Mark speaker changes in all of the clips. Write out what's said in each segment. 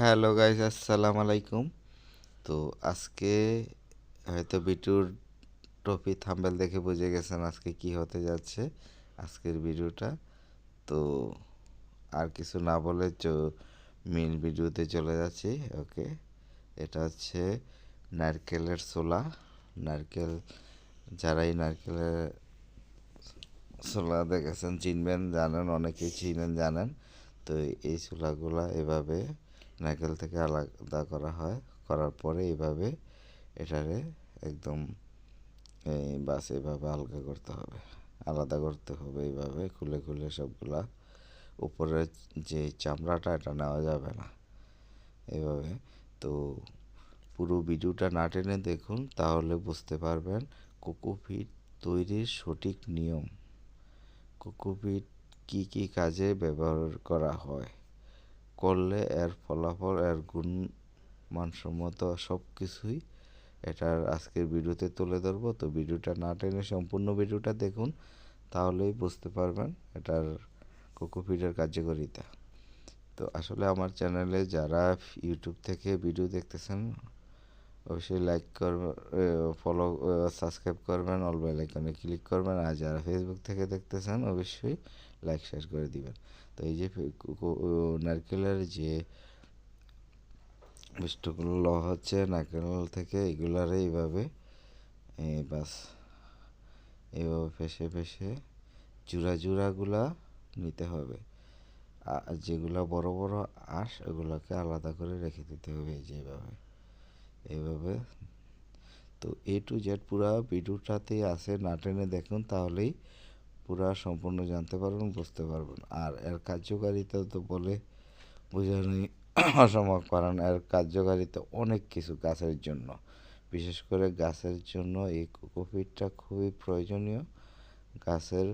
Speaker 1: Hello guys, আসসালামু আলাইকুম। তো আজকে হয়তো বিটুর টপি থাম্বেল দেখে বুঝে গেছেন আজকে কি হতে যাচ্ছে আজকের ভিডিওটা। তো আর কিছু না বলে মেন ভিডিওতে চলে যাচ্ছি, ওকে? এটা হচ্ছে নারকেলের ছোলা। নারকেল, যারাই নারকেলের ছোলা দেখেছেন, চিনবেন, জানেন, অনেকেই চিনেন, জানেন। তো এই ছোলাগুলা এভাবে নারকেল থেকে আলাদা করা হয়। করার পরে এইভাবে এটারে একদম এই বাস এভাবে হালকা করতে হবে। আলাদা করতে হবে এইভাবে খুলে খুলে সবগুলা। উপরের যে চামড়াটা, এটা নেওয়া যাবে না। এইভাবে তো পুরো ভিডিওটা না টেনে দেখুন, তাহলে বুঝতে পারবেন কোকোপিট তৈরির সঠিক নিয়ম। কোকোপিট কী কী কাজে ব্যবহার করা হয়? করলে এর ফলাফল, এর গুণ, মানসম্মত সব কিছুই এটার আজকের ভিডিওতে তুলে ধরবো। তো ভিডিওটা না টেনে সম্পূর্ণ ভিডিওটা দেখুন, তাহলেই বুঝতে পারবেন এটার কোকোপিটের কার্যকারিতা। তো আসলে আমার চ্যানেলে যারা ইউটিউব থেকে ভিডিও দেখতেছেন, অবশ্যই লাইক করবেন ফলো সাবস্ক্রাইব করবেন, অল বেল আইকনে ক্লিক করবেন। আর যারা ফেসবুক থেকে দেখতেছেন, অবশ্যই লাইক শেয়ার করে দিবেন। তো এই যে নারকেলের যে মিষ্টগুলো হচ্ছে, নারকেল থেকে এগুলারে এইভাবে বাস, এইভাবে ফেসে ফেসে জুড়া জুড়াগুলা নিতে হবে। আর যেগুলো বড় বড় আঁশ, ওগুলোকে আলাদা করে রেখে দিতে হবে যেভাবে এইভাবে। তো এ টু জেড পুরা ভিডিওটাতে আছে, না টেনে দেখুন, তাহলেই পুরা সম্পূর্ণ জানতে পারবেন বুঝতে পারবেন আর এর কার্যকারিতা তো বলে বোঝানোই অসম্ভব, কারণ এর কার্যকারিতা অনেক কিছু গাছের জন্য। বিশেষ করে গাছের জন্য এই কোকোপিটটা খুবই প্রয়োজনীয়। গাছের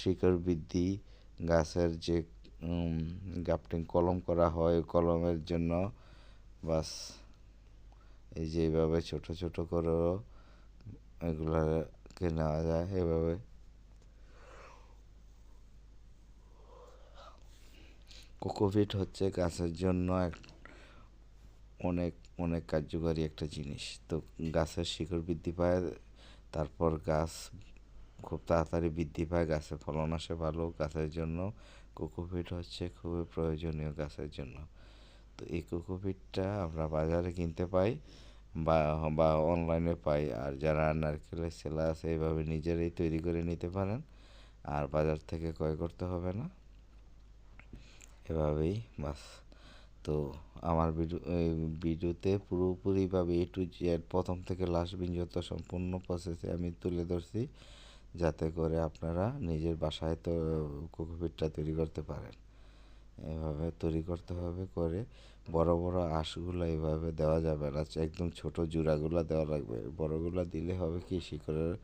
Speaker 1: শিকড় বৃদ্ধি, গাছের যে গাপটিং কলম করা হয়, কলমের জন্য বাস, এই যে এইভাবে ছোটো ছোটো করেও এগুলোকে নেওয়া যায়, এভাবে কোকোপিট হচ্ছে গাছের জন্য এক অনেক অনেক কার্যকারী একটা জিনিস। তো গাছের শিকড় বৃদ্ধি পায়, তারপর গাছ খুব তাড়াতাড়ি বৃদ্ধি পায় গাছে ফলন আসে ভালো, গাছের জন্য কোকোপিট হচ্ছে খুবই প্রয়োজনীয় গাছের জন্য। তো এই কোকোপিটটা আমরা বাজারে কিনতে পাই বা বা অনলাইনে পাই, আর যারা নারকেলের ছেলা আছে, এইভাবে নিজেরাই তৈরি করে নিতে পারেন। আর বাজার থেকে ক্রয় করতে হবে না। এভাবেই বাস। তো আমার ভিডিও ভিডিওতে পুরোপুরিভাবে এ টু জেড প্রথম থেকে লাস্ট যত সম্পূর্ণ প্রসেসে আমি তুলে ধরছি, যাতে করে আপনারা নিজের বাসায় তো কোকোপিটটা তৈরি করতে পারেন। এভাবে তৈরি করতে হবে করে বড় বড় আঁশগুলো এভাবে দেওয়া যাবে না, একদম ছোট জোড়াগুলো দেওয়া লাগবে। বড়গুলো দিলে হবে কি? শিকড়ের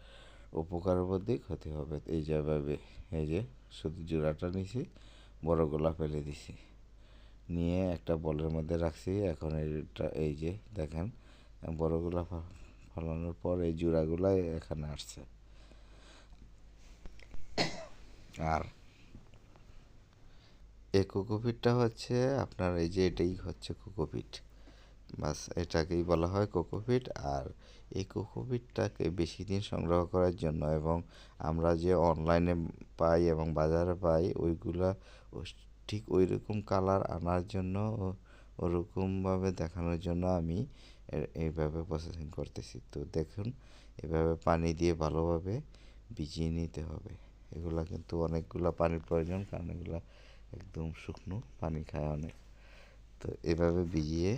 Speaker 1: উপকারের মধ্যে ক্ষতি হবে। এই যেভাবে এই যে শুধু জোড়াটা নিছি। বড়গুলা ফেলে দিছি। নিয়ে একটা বলের মধ্যে রাখছি। এখন এটা এই যে দেখেন, বড় গোলা ফলানোর পর এই জোড়াগুলা এখানে আসছে। আর এই কোকোপিটটা হচ্ছে আপনার এই যে এটাই হচ্ছে কোকোপিট। বাস এটাকেই বলা হয় কোকোপিট। আর এই কোকোপিটটাকে বেশি দিন সংগ্রহ করার জন্য এবং আমরা যে অনলাইনে পাই এবং বাজারে পাই, ওইগুলা ঠিক ওই রকম কালার আনার জন্য ওরকমভাবে দেখানোর জন্য আমি এইভাবে প্রসেসিং করতেছি। তো দেখুন, এভাবে পানি দিয়ে ভালোভাবে ভিজিয়ে নিতে হবে। এগুলা কিন্তু অনেকগুলো পানির প্রয়োজন, কারণ এগুলো একদম শুকনো, পানি খায় অনেক। তো এভাবে ভিজিয়ে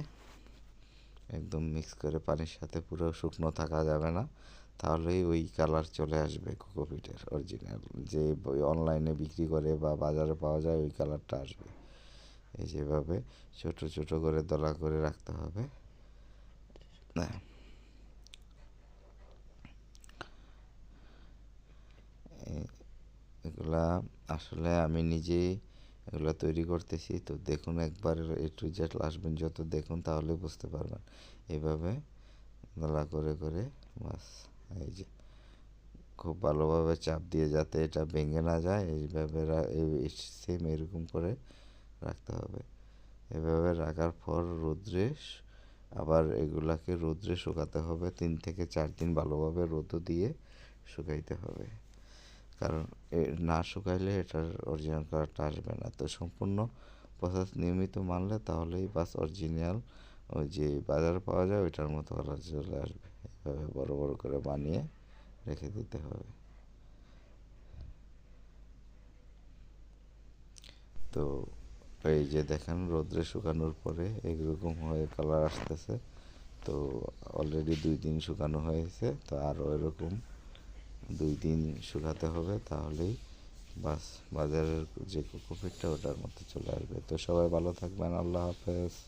Speaker 1: একদম মিক্স করে পানির সাথে পুরো শুকনো থাকা যাবে না। তাহলেই ওই কালার চলে আসবে কোকোপিটের অরিজিনাল যে অনলাইনে বিক্রি করে বা বাজারে পাওয়া যায়, ওই কালারটা আসবে। এই যেভাবে ছোট ছোট করে দলা করে রাখতে হবে। হ্যাঁ। এগুলা আসলে আমি নিজেই এগুলো তৈরি করতেছি। তো দেখুন একবার এ টু জেড আসবেন যত দেখুন তাহলে বুঝতে পারবেন। এইভাবে দলা করে করে বাস, এই যে খুব ভালোভাবে চাপ দিয়ে যাতে এটা ভেঙে না যায়, এইভাবে সেম এরকম করে রাখতে হবে। এভাবে রাখার পর রোদ্রে আবার এগুলাকে রোদ্রে শুকাতে হবে। তিন থেকে চার দিন ভালোভাবে রোদও দিয়ে শুকাইতে হবে। কারণ এ না শুকাইলে এটার অরিজিনাল কালারটা আসবে না। তো সম্পূর্ণ প্রসেস নিয়মিত মানলে তাহলেই বাস অরিজিনাল ওই যে বাজারে পাওয়া যায়, ওইটার মতো কালার চলে আসবে। এভাবে বড় বড় করে বানিয়ে রেখে দিতে হবে। তো এই যে দেখেন, রোদ্রে শুকানোর পরে এইরকম হয়ে কালার আসতেছে। তো অলরেডি দুই দিন শুকানো হয়েছে, তো আরও এরকম দুই দিন শুকাতে হবে, তাহলেই বাস, বাজারের যে কোকোপিটটা ওটার মধ্যে চলে আসবে। তো সবাই ভালো থাকবেন, আল্লাহ হাফেজ।